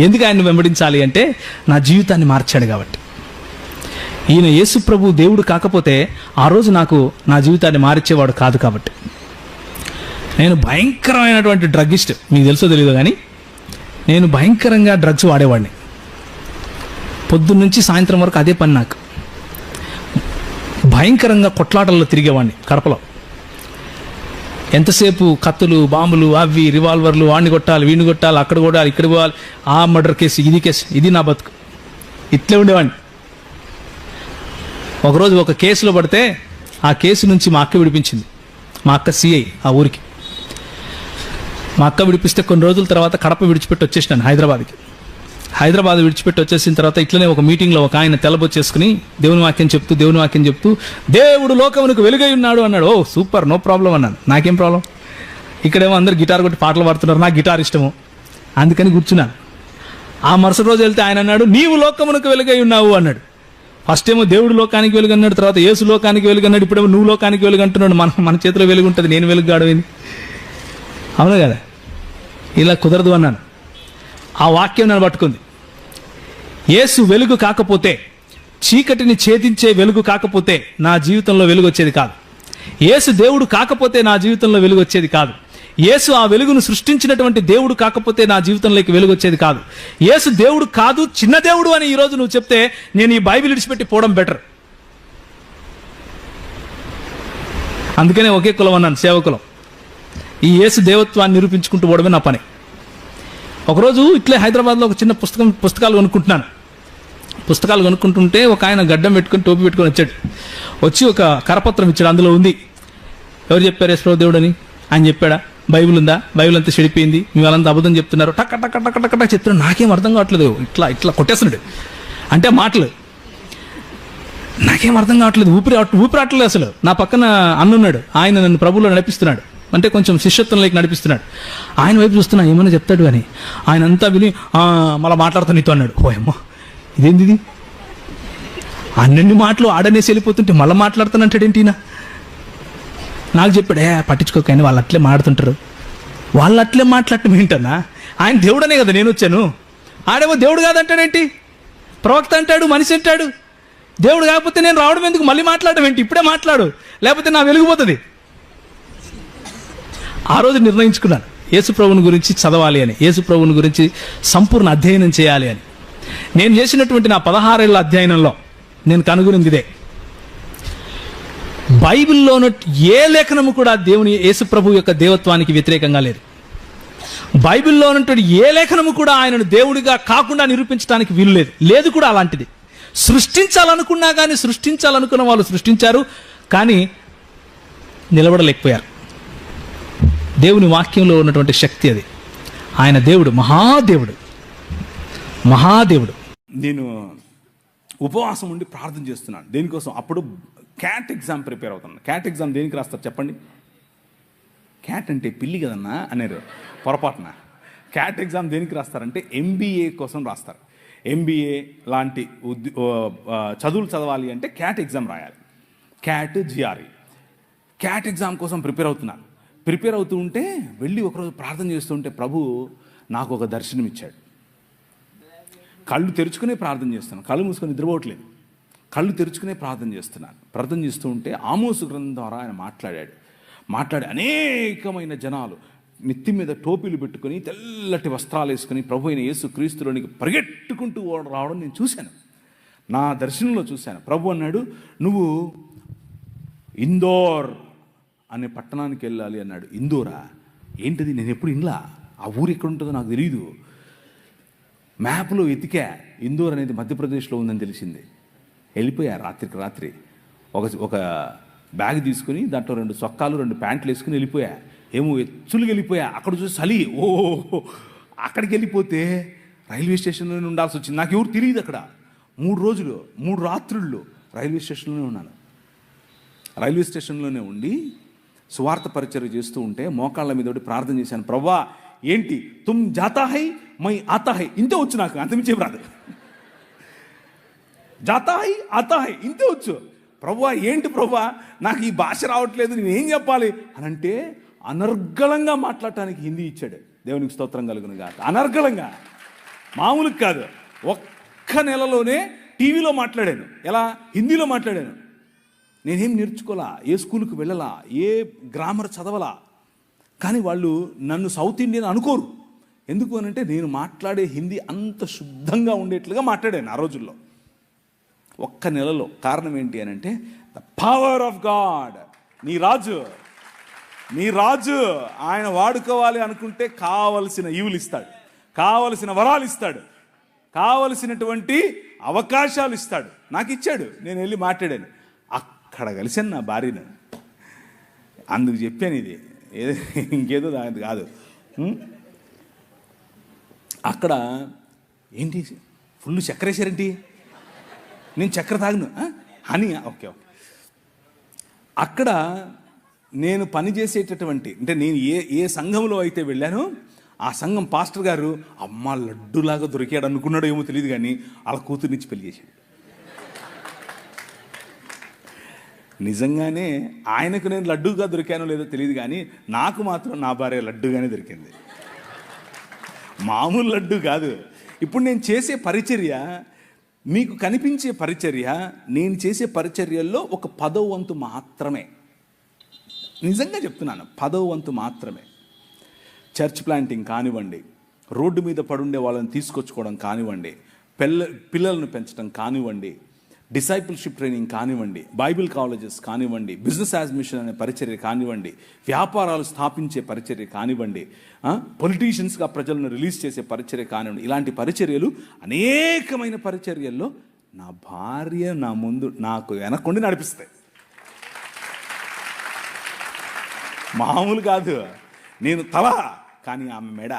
ఎందుకు ఆయన వెంబడించాలి అంటే నా జీవితాన్ని మార్చాడు కాబట్టి. ఈయన యేసు ప్రభు దేవుడు కాకపోతే ఆ రోజు నాకు నా జీవితాన్ని మార్చేవాడు కాదు కాబట్టి. నేను భయంకరమైనటువంటి డ్రగ్గిస్ట్ మీకు తెలుసో తెలియదు కానీ నేను భయంకరంగా డ్రగ్స్ వాడేవాడిని. పొద్దున్న నుంచి సాయంత్రం వరకు అదే పని నాకు. భయంకరంగా కొట్లాటల్లో తిరిగేవాడిని కడపలో. ఎంతసేపు కత్తులు బాంబులు అవి రివాల్వర్లు వాడిని కొట్టాలి వీడిని కొట్టాలి అక్కడ కూడా ఇక్కడ పోవాలి. ఆ మర్డర్ కేసు ఇది కేసు ఇది నా బతుకు. ఇట్లే ఉండేవాడిని. ఒకరోజు ఒక కేసులో పడితే ఆ కేసు నుంచి మా అక్క విడిపించింది. మా అక్క సిఐ ఆ ఊరికి. మా అక్క విడిపిస్తే కొన్ని రోజుల తర్వాత కడప విడిచిపెట్టి వచ్చేసినాను హైదరాబాద్కి. హైదరాబాద్ విడిచిపెట్టి వచ్చేసిన తర్వాత ఇట్లనే ఒక మీటింగ్లో ఒక ఆయన తెల్లబొచ్చేసుకుని దేవుని వాక్యం చెప్తూ దేవుని వాక్యం చెప్తూ దేవుడు లోకమునకు వెలుగై ఉన్నాడు అన్నాడు. ఓ సూపర్ నో ప్రాబ్లం అన్నాను. నాకేం ప్రాబ్లం? ఇక్కడేమో అందరు గిటార్ కొట్టి పాటలు పాడుతున్నారు. నాకు గిటార్ ఇష్టము. అందుకని కూర్చున్నాను. ఆ మరుసటి రోజు వెళ్తే ఆయన అన్నాడు నీవు లోకమునకు వెలుగై ఉన్నావు అన్నాడు. ఫస్ట్ ఏమో దేవుడు లోకానికి వెలుగు అన్నాడు తర్వాత యేసు లోకానికి వెలుగు అన్నాడు ఇప్పుడేమో నువ్వు లోకానికి వెలుగు అంటున్నాడు మన మన చేతిలో వెలుగు ఉంటుంది నేను వెలుగు గాడవేంది అవును కదా? ఇలా కుదరదు అన్నాను. ఆ వాక్యం నన్ను పట్టుకుంది. యేసు వెలుగు కాకపోతే చీకటిని ఛేదించే వెలుగు కాకపోతే నా జీవితంలో వెలుగు వచ్చేది కాదు. యేసు దేవుడు కాకపోతే నా జీవితంలో వెలుగు వచ్చేది కాదు. యేసు ఆ వెలుగును సృష్టించినటువంటి దేవుడు కాకపోతే నా జీవితంలోకి వెలుగు వచ్చేది కాదు. యేసు దేవుడు కాదు చిన్న దేవుడు అని ఈరోజు నువ్వు చెప్తే నేను ఈ బైబిల్ విడిచిపెట్టి పోవడం బెటర్. అందుకనే ఒకే కులం అన్నాను సేవకులం. ఈ యేసు దేవత్వాన్ని నిరూపించుకుంటూ పోవడమే నా పని. ఒకరోజు ఇట్లే హైదరాబాద్లో ఒక చిన్న పుస్తకం పుస్తకాలు కొనుక్కుంటున్నాను. పుస్తకాలు కొనుక్కుంటుంటే ఒక ఆయన గడ్డం పెట్టుకుని టోపీ పెట్టుకొని వచ్చాడు. వచ్చి ఒక కరపత్రం ఇచ్చాడు అందులో ఉంది. ఎవరు చెప్పారు యశ్వరావు దేవుడు అని? ఆయన చెప్పాడా? బైబిల్ ఉందా? బైబిల్ అంతా చెడిపోయింది. మీ వాళ్ళంతా అబద్ధం చెప్తున్నారు. టక్క టక్క టక్క టక్క టక్ చెప్తున్నారు నాకేం అర్థం కావట్లేదు. ఇట్లా ఇట్లా కొట్టేస్తున్నాడు. అంటే మాటలు. నాకేం అర్థం కావట్లేదు. ఊపిరి ఊపిరాట్లేదు అసలు. నా పక్కన అన్నున్నాడు. ఆయన నన్ను ప్రభువులో నడిపిస్తున్నాడు. అంటే కొంచెం శిష్యత్వంలోకి నడిపిస్తున్నాడు. ఆయన వైపు చూస్తున్నా ఏమైనా చెప్తాడు అని ఆయన అంతా విని మళ్ళీ మాట్లాడుతా నీతో అన్నాడు. ఓ అమ్మో ఇదేంది ఇది మాటలు ఆడనేసి వెళ్ళిపోతుంటే మళ్ళీ మాట్లాడుతానంటాడేంటి ఈయన? నాకు చెప్పాడు ఏ పట్టించుకోకని వాళ్ళు అట్లే మాడుతుంటారు వాళ్ళు అట్లే మాట్లాడటం ఏంటన్నా? ఆయన దేవుడనే కదా నేను వచ్చాను. ఆడేమో దేవుడు కాదంటాడేంటి? ప్రవక్త అంటాడు మనిషి అంటాడు. దేవుడు కాకపోతే నేను రావడం ఎందుకు? మళ్ళీ మాట్లాడడం ఏంటి? ఇప్పుడే మాట్లాడు. లేకపోతే నా వెలిగిపోతుంది ఆ రోజు నిర్ణయించుకున్నాను. యేసుప్రభుని గురించి చదవాలి అని యేసుప్రభుని గురించి సంపూర్ణ అధ్యయనం చేయాలి అని. నేను చేసినటువంటి నా పదహారేళ్ళ అధ్యయనంలో నేను కనుగొనింది ఇదే. బైబిల్లో ఏ లేఖనము కూడా దేవుని యేసుప్రభు యొక్క దేవత్వానికి వ్యతిరేకంగా లేదు. బైబిల్లో ఉన్నటువంటి ఏ లేఖనము కూడా ఆయనను దేవుడిగా కాకుండా నిరూపించడానికి వీలు లేదు. లేదు కూడా అలాంటిది. సృష్టించాలనుకున్నా కానీ సృష్టించాలనుకున్న వాళ్ళు సృష్టించారు కానీ నిలబడలేకపోయారు. దేవుని వాక్యంలో ఉన్నటువంటి శక్తి అది. ఆయన దేవుడు మహాదేవుడు. మహాదేవుడు. నేను ఉపవాసం ఉండి ప్రార్థన చేస్తున్నాను. దేనికోసం? అప్పుడు క్యాట్ ఎగ్జామ్ ప్రిపేర్ అవుతున్నాను క్యాట్ ఎగ్జామ్ దేనికి రాస్తారు చెప్పండి? క్యాట్ అంటే పిల్లి కదన్నా అనేరు. పొరపాటున. క్యాట్ ఎగ్జామ్ దేనికి రాస్తారంటే ఎంబీఏ కోసం రాస్తారు. ఎంబీఏ లాంటి ఉద్య చదువులు చదవాలి అంటే క్యాట్ ఎగ్జామ్ రాయాలి. క్యాట్ జిఆర్ఈ క్యాట్ ఎగ్జామ్ కోసం ప్రిపేర్ అవుతున్నాను. ప్రిపేర్ అవుతూ ఉంటే వెళ్ళి ఒకరోజు ప్రార్థన చేస్తుంటే ప్రభు నాకు ఒక దర్శనం ఇచ్చాడు. కళ్ళు తెరుచుకునే ప్రార్థన చేస్తున్నాను. కళ్ళు మూసుకొని నిద్రపోవట్లేదు. కళ్ళు తెరుచుకునే ప్రార్థన చేస్తున్నాను. ప్రార్థన చేస్తూ ఉంటే ఆమోసు గ్రంథం ద్వారా ఆయన మాట్లాడాడు. మాట్లాడే అనేకమైన జనాలు నెత్తి మీద టోపీలు పెట్టుకొని తెల్లటి వస్త్రాలు వేసుకొని ప్రభు అయిన యేసు క్రీస్తులోనికి పరిగెట్టుకుంటూ రావడం నేను చూశాను. నా దర్శనంలో చూశాను. ప్రభు అన్నాడు నువ్వు ఇందోర్ అనే పట్టణానికి వెళ్ళాలి అన్నాడు. ఇందోరా ఏంటిది? నేను ఎప్పుడు ఇంగ్లా ఆ ఊరు ఎక్కడ ఉంటుందో నాకు తెలియదు మ్యాప్లో వెతికా. ఇందోర్ అనేది మధ్యప్రదేశ్లో ఉందని తెలిసింది. వెళ్ళిపోయా రాత్రికి రాత్రి. ఒక ఒక బ్యాగ్ తీసుకుని దాంట్లో రెండు సొక్కాలు రెండు ప్యాంట్లు వేసుకుని వెళ్ళిపోయా. ఏమో ఎచ్చులు వెళ్ళిపోయా. అక్కడ చూసి చలి. ఓ అక్కడికి వెళ్ళిపోతే రైల్వే స్టేషన్లోనే ఉండాల్సి వచ్చింది. నాకు ఎవరు తెలియదు అక్కడ. మూడు రోజులు మూడు రాత్రుళ్ళు రైల్వే స్టేషన్లోనే ఉన్నాను. రైల్వే స్టేషన్లోనే ఉండి సువార్త పరిచయం చేస్తూ ఉంటే మోకాళ్ళ మీద ఒకటి ప్రార్థన చేశాను. ప్రవ్వా ఏంటి? తుమ్ జాతాహై మై ఆతాహై ఇంతే వచ్చు నాకు అంతమించేం రాదు. జాతా హై ఇంతే వచ్చు. ప్రవ్వా ఏంటి ప్రవ్వా? నాకు ఈ భాష రావట్లేదు నేను ఏం చెప్పాలి? అని అంటే అనర్గళంగా మాట్లాడటానికి హిందీ ఇచ్చాడు. దేవునికి స్తోత్రం కలుగును కాదు అనర్గళంగా. మామూలు కాదు. ఒక్క నెలలోనే టీవీలో మాట్లాడాను. ఎలా? హిందీలో మాట్లాడాను. నేనేం నేర్చుకోలా? ఏ స్కూల్కి వెళ్ళలా? ఏ గ్రామర్ చదవలా? కానీ వాళ్ళు నన్ను సౌత్ ఇండియన్ అనుకోరు. ఎందుకు అని అంటే నేను మాట్లాడే హిందీ అంత శుద్ధంగా ఉండేట్లుగా మాట్లాడాను ఆ రోజుల్లో. ఒక్క నెలలో కారణం ఏంటి అని అంటే ద పవర్ ఆఫ్ గాడ్. నీ రాజు. నీ రాజు. ఆయన వాడుకోవాలి అనుకుంటే కావలసిన ఈవులు ఇస్తాడు కావలసిన వరాలు ఇస్తాడు కావలసినటువంటి అవకాశాలు ఇస్తాడు నాకు ఇచ్చాడు నేను వెళ్ళి మాట్లాడాను. అక్కడ కలిసాను నా భార్యను. అందుకు చెప్పాను ఇది. ఏదో ఇంకేదో దాని కాదు. అక్కడ ఏంటి? ఫుల్ చక్కెర వేసారేంటి నేను చక్కెర తాగను. ఆ? Honey okay okay. అక్కడ నేను పనిచేసేటటువంటి అంటే నేను ఏ ఏ సంఘంలో అయితే వెళ్ళానో ఆ సంఘం పాస్టర్ గారు అమ్మ లడ్డులాగా దొరికాడు అనుకున్నాడో ఏమో తెలియదు కానీ వాళ్ళ కూతురునిచ్చి పెళ్ళి చేశాడు. నిజంగానే ఆయనకు నేను లడ్డుగా దొరికానో లేదో తెలియదు కానీ నాకు మాత్రం నా భార్య లడ్డుగానే దొరికింది. మామూలు లడ్డు కాదు. ఇప్పుడు నేను చేసే పరిచర్య మీకు కనిపించే పరిచర్య నేను చేసే పరిచర్యల్లో ఒక పదో వంతు మాత్రమే. నిజంగా చెప్తున్నాను పదవ వంతు మాత్రమే. చర్చ్ ప్లాంటింగ్ కానివ్వండి రోడ్డు మీద పడుండే వాళ్ళని తీసుకొచ్చుకోవడం కానివ్వండి పిల్ల పిల్లలను పెంచడం కానివ్వండి డిసైపుల్షిప్ ట్రైనింగ్ కానివ్వండి బైబిల్ కాలేజెస్ కానివ్వండి బిజినెస్ యాజ్మిషన్ అనే పరిచర్య కానివ్వండి వ్యాపారాలు స్థాపించే పరిచర్య కానివ్వండి పొలిటీషియన్స్గా ప్రజలను రిలీజ్ చేసే పరిచర్య కానివ్వండి ఇలాంటి పరిచర్యలు అనేకమైన పరిచర్యల్లో నా భార్య నా ముందు నాకు వెనకుండి నడిపిస్తాయి. మామూలు కాదు నేను తల కానీ ఆమె మెడ.